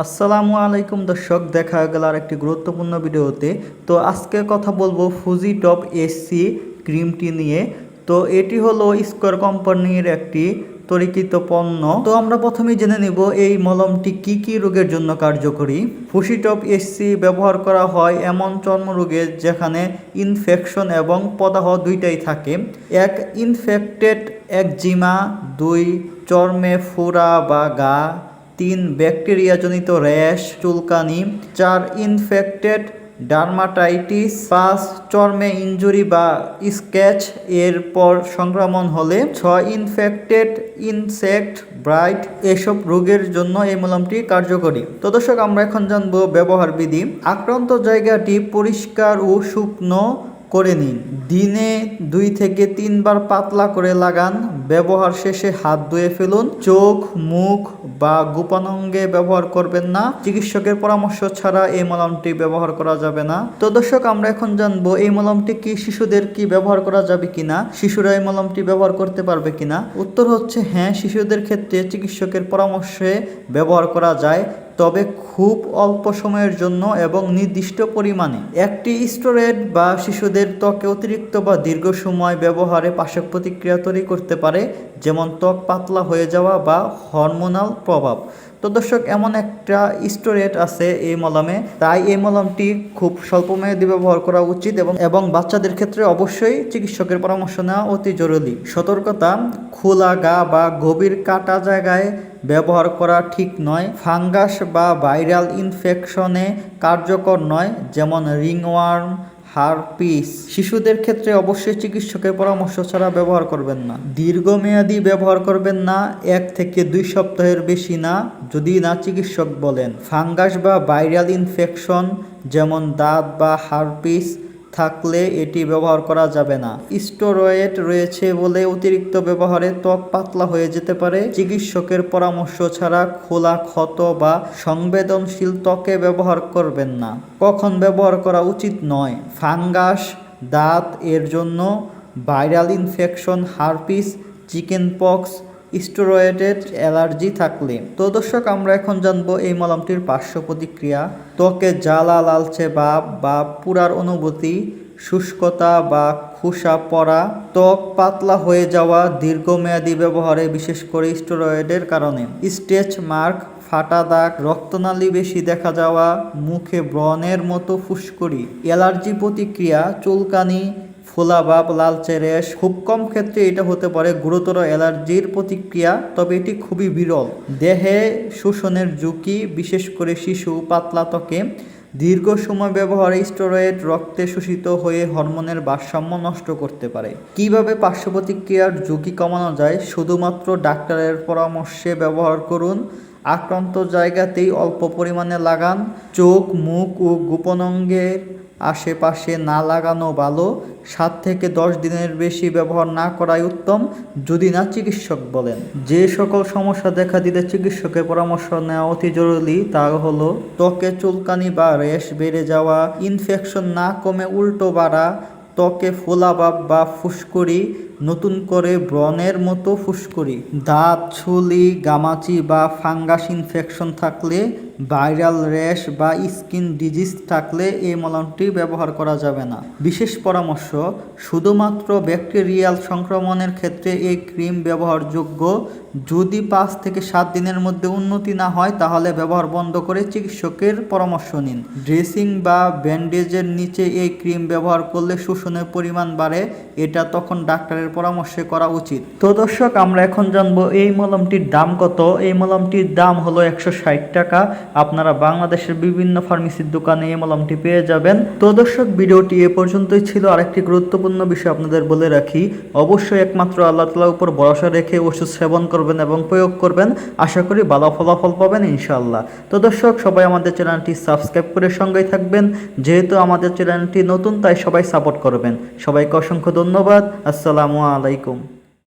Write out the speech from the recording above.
আসসালামু আলাইকুম দর্শক, দেখা গেল আর একটি গুরুত্বপূর্ণ ভিডিওতে। তো আজকে কথা বলব ফুজি টপ এসি ক্রিমটি নিয়ে। তো এটি হলো স্কোয়ার কোম্পানির একটি তরিকিত পণ্য। তো আমরা প্রথমেই জেনে নিব এই মলমটি কি কি রোগের জন্য কার্যকরী। ফুসিটপ এসি ব্যবহার করা হয় এমন চর্মরোগে যেখানে ইনফেকশন এবং পদাহ দুইটাই থাকে। এক ইনফেক্টেড একজিমা, দুই, চর্মে ফোড়া বা গা তিন ব্যাকটেরিয়াজনিত র্যাশ, চুলকানি, চার ইনফেক্টেড ডার্মাটাইটিস, পাঁচ চর্মে ইনজুরি বা স্ক্যাচ এর পর সংক্রমণ হলে ছয় ইনফেক্টেড ইনসেক্ট ব্রাইট এসব রোগের জন্য এই মলমটি কার্যকরী। তো দর্শক, আমরা এখন জানব ব্যবহার বিধি আক্রান্ত জায়গাটি পরিষ্কার ও শুকনো করে নিন। দিনে দুই থেকে তিনবার পাতলা করে লাগান। ব্যবহার শেষে হাত ধুয়ে ফেলুন। চোখ, মুখ বা গোপনাঙ্গে ব্যবহার করবেন না। চিকিৎসকের পরামর্শ ছাড়া এই মলমটি ব্যবহার করা যাবে না। তো দর্শক, আমরা এখন জানব এই মলমটি কি শিশুদের কি ব্যবহার করা যাবে কিনা? শিশুরা এই মলমটি ব্যবহার করতে পারবে কিনা? উত্তর হচ্ছে হ্যাঁ শিশুদের ক্ষেত্রে চিকিৎসকের পরামর্শে ব্যবহার করা যায়। তবে খুব অল্প সময়ের জন্য এবং নির্দিষ্ট পরিমাণে। একটি স্টোরেড বা শিশুদের ত্বকে অতিরিক্ত বা দীর্ঘ সময় ব্যবহারে পার্শ্ব প্রতিক্রিয়া তৈরি করতে পারে যেমন ত্বক পাতলা হয়ে যাওয়া বা হরমোনাল প্রভাব। তো দর্শক, এমন একটা স্টোরেট আছে এই মলমে। তাই এই মলমটি খুব স্বল্প মেয়াদি ব্যবহার করা উচিত এবং এবং বাচ্চাদের ক্ষেত্রে অবশ্যই চিকিৎসকের পরামর্শ নেওয়া অতি জরুরি। সতর্কতা, খোলা গা বা গভীর কাটা জায়গায় ব্যবহার করা ঠিক নয়। ফাঙ্গাস বা ভাইরাল ইনফেকশনে কার্যকর নয়, যেমন রিংওয়ার্ম হারপিস। শিশুদের ক্ষেত্রে অবশ্যই চিকিৎসকের পরামর্শ ছাড়া ব্যবহার করবেন না। দীর্ঘমেয়াদী ব্যবহার করবেন না, এক থেকে দুই সপ্তাহের বেশি না, যদি না চিকিৎসক বলেন। ফাঙ্গাস বা ভাইরাল ইনফেকশন, যেমন দাঁত বা হারপিস থাকলে এটি ব্যবহার করা যাবে না। স্টোরয়েড রয়েছে বলে অতিরিক্ত ব্যবহারে ত্বক পাতলা হয়ে যেতে পারে। চিকিৎসকের পরামর্শ ছাড়া খোলা ক্ষত বা সংবেদনশীল ত্বকে ব্যবহার করবেন না। কখন ব্যবহার করা উচিত নয়। ফাঙ্গাস, দাঁত, এর জন্য viral infection, herpes chicken pox স্টেরয়েডের allergy থাকলে। তো দর্শক, আমরা এখন জানব এই মলমটির পার্শ্ব প্রতিক্রিয়া। ত্বকে জ্বালা, লালচে ভাব বা পুরার অনুভূতি, শুষ্কতা বা খুসা পড়া, ত্বক পাতলা হয়ে যাওয়া, দীর্ঘমেয়াদী ব্যবহারে বিশেষ করে স্টেরয়েডের কারণে। স্টেচ মার্ক, ফাটা দাগ, রক্তনালী বেশি দেখা যাওয়া, মুখে ব্রণের মতো ফুসকুড়ি। অ্যালার্জি প্রতিক্রিয়া, চুলকানি ফোলাভাব লালচে র্যাশ খুব কম ক্ষেত্রে এটা হতে পারে গুরুতর অ্যালার্জির প্রতিক্রিয়া, তবে এটি খুবই বিরল। দেহে শোষণের ঝুঁকি, বিশেষ করে শিশু, পাতলা ত্বকে দীর্ঘ সময় ব্যবহারে স্টেরয়েড রক্তে শোষিত হয়ে হরমোনের ভারসাম্য নষ্ট করতে পারে। কীভাবে পার্শ্ব প্রতিক্রিয়ার ঝুঁকি কমানো যায়? শুধুমাত্র ডাক্তারের পরামর্শে ব্যবহার করুন। আক্রান্ত জায়গাতেই অল্প পরিমাণে লাগান। চোখ, মুখ ও গোপন অঙ্গের আশেপাশে না লাগানো ভালো। সাত থেকে দশ দিনের বেশি ব্যবহার না করাই উত্তম, যদি না চিকিৎসক বলেন। যে সকল সমস্যা দেখা দিলে চিকিৎসকের পরামর্শ নেওয়া অতি জরুরি, তা হলো ত্বকে চুলকানি বা রেশ বেড়ে যাওয়া, ইনফেকশন না কমে উল্টো বাড়া, ত্বকে ফোলাভাব বা ফুসকুড়ি নতুন করে ব্রণের মতো ফুসকুড়ি। দাঁত, ছুলি, গামাচি বা ফাঙ্গাস ইনফেকশন থাকলে, ভাইরাল র্যাশ বা স্কিন ডিজিজ থাকলে এই মলমটি ব্যবহার করা যাবে না। বিশেষ পরামর্শ, শুধুমাত্র ব্যাকটেরিয়াল সংক্রমণের ক্ষেত্রে এই ক্রিম ব্যবহারযোগ্য। যদি পাঁচ থেকে সাত দিনের মধ্যে উন্নতি না হয়, তাহলে ব্যবহার বন্ধ করে চিকিৎসকের পরামর্শ নিন। ড্রেসিং বা ব্যান্ডেজের নিচে এই ক্রিম ব্যবহার করলে শোষণের পরিমাণ বাড়ে, এটা তখন ডাক্তারের পরামর্শে করা উচিত। তো দর্শক, আমরা এখন জানব এই মলমটির দাম কত। এই মলমটির দাম হলো একশো ষাট টাকা। আপনারা বাংলাদেশের বিভিন্ন ফার্মেসির দোকানে এই মলমটি পেয়ে যাবেন। তো দর্শক, ভিডিওটি এ পর্যন্তই ছিল। আরেকটি গুরুত্বপূর্ণ বিষয় আপনাদের বলে রাখি, অবশ্যই একমাত্র আল্লাহ তালার উপর ভরসা রেখে ওষুধ সেবন করবেন এবং প্রয়োগ করবেন। আশা করি ভালো ফলাফল পাবেন ইনশাআল্লাহ। তো দর্শক, সবাই আমাদের চ্যানেলটি সাবস্ক্রাইব করে সঙ্গেই থাকবেন। যেহেতু আমাদের চ্যানেলটি নতুন, তাই সবাই সাপোর্ট করবেন। সবাইকে অসংখ্য ধন্যবাদ। আসসালামু আলাইকুম।